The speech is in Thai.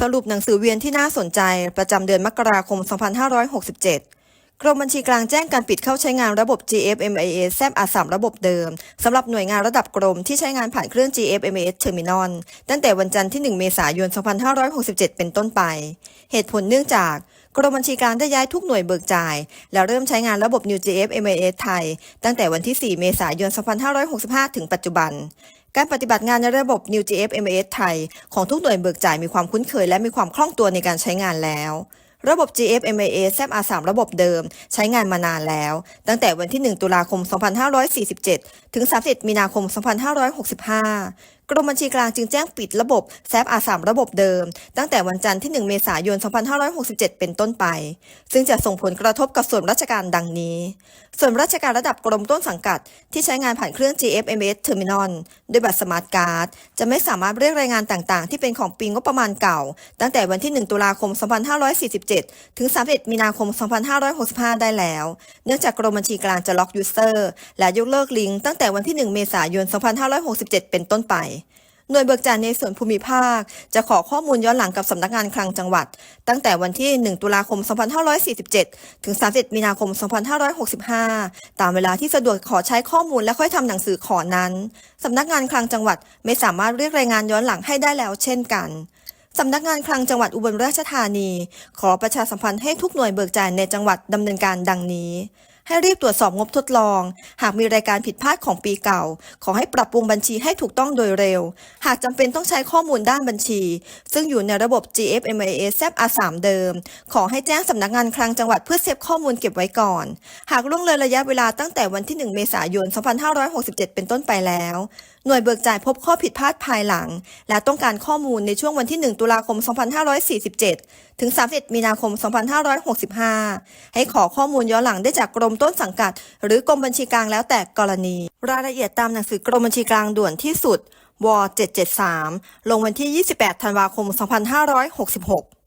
สรุปหนังสือเวียนที่น่าสนใจประจำเดือนมกราคม 2567 กรมบัญชีกลางแจ้งการปิดเข้าใช้งานระบบ GFMIS แซบ R3 ระบบเดิมสำหรับหน่วยงานระดับกรมที่ใช้งานผ่านเครื่อง GFMIS Terminal ตั้งแต่วันจันทร์ที่ 1 เมษายน 2567 เป็นต้นไป เหตุผลเนื่องจากกรมบัญชีกลางได้ย้ายทุกหน่วยเบิกจ่าย และเริ่มใช้งานระบบ New GFMIS ไทย ตั้งแต่วันที่ 4 เมษายน 2565 ถึงปัจจุบัน การปฏิบัติงานในระบบ New GF MAS ไทย ของทุกหน่วยเบิกจ่ายมีความคุ้นเคยและมีความคล่องตัวในการใช้งานแล้ว ระบบ GF MAS แซฟอาสามระบบเดิม ใช้งานมานานแล้ว ตั้งแต่วันที่ 1 ตุลาคม 2547 ถึง 30 มีนาคม 2565กรมบัญชีกลางจึงแจ้งปิดระบบแซ R3 ระบบเดิม ตั้งแต่วันจันทร์ที่ 1 เมษายน 2567 เป็นต้นไป ซึ่งจะส่งผลกระทบกับส่วนราชการดังนี้ ส่วนราชการระดับกรมต้นสังกัด ที่ใช้งานผ่านเครื่อง GFMS Terminal ด้วยบัตรสมาร์ทการ์ด จะไม่สามารถเรียกรายงานต่างๆ ที่เป็นของปีงบประมาณเก่า ตั้งแต่วันที่ 1 ตุลาคม 2547 ถึง 31 มีนาคม 2565 ได้แล้ว เนื่องจากกรมบัญชีกลางจะล็อกยูเซอร์และยกเลิกลิงก์ตั้งแต่วันที่ 1 เมษายน 2567 เป็นต้นไป หน่วยเบิกจ่ายในส่วนภูมิภาค จะขอข้อมูลย้อนหลังกับสำนักงานคลังจังหวัด ตั้งแต่วันที่ 1 ตุลาคม 2547 ถึง31มีนาคม 2565 ตามเวลาที่สะดวกขอใช้ข้อมูลและค่อยทำหนังสือขอนั้นสำนักงานคลังจังหวัดไม่สามารถเรียกรายงานย้อนหลังให้ได้แล้วเช่นกันสำนักงานคลังจังหวัดอุบลราชธานี ขอประชาสัมพันธ์ให้ทุกหน่วยเบิกจ่ายในจังหวัดดำเนินการดังนี้ ให้รีบตรวจสอบงบทดลอง หากมีรายการผิดพลาดของปีเก่า ขอให้ปรับปรุงบัญชีให้ถูกต้องโดยเร็ว หากจำเป็นต้องใช้ข้อมูลด้านบัญชี ซึ่งอยู่ในระบบ GFMIS แซ R3 เดิม ขอให้แจ้งสำนักงานคลังจังหวัดเพื่อเซฟข้อมูลเก็บไว้ก่อน หากล่วงเลยระยะเวลาตั้งแต่วันที่ 1 เมษายน 2567 เป็นต้นไปแล้ว หน่วยเบิกจ่ายพบข้อผิดพลาดภายหลัง และต้องการข้อมูลในช่วงวันที่ 1 ตุลาคม 2547 ถึง 31 มีนาคม 2565 ให้ขอข้อมูลย้อนหลังได้จากกรมมต้นสังกัด หรือกรมบัญชีกลางแล้วแต่กรณี รายละเอียดตามหนังสือกรมบัญชีกลางด่วนที่สุดว773 ลงวันที่ 28 ธันวาคม 2566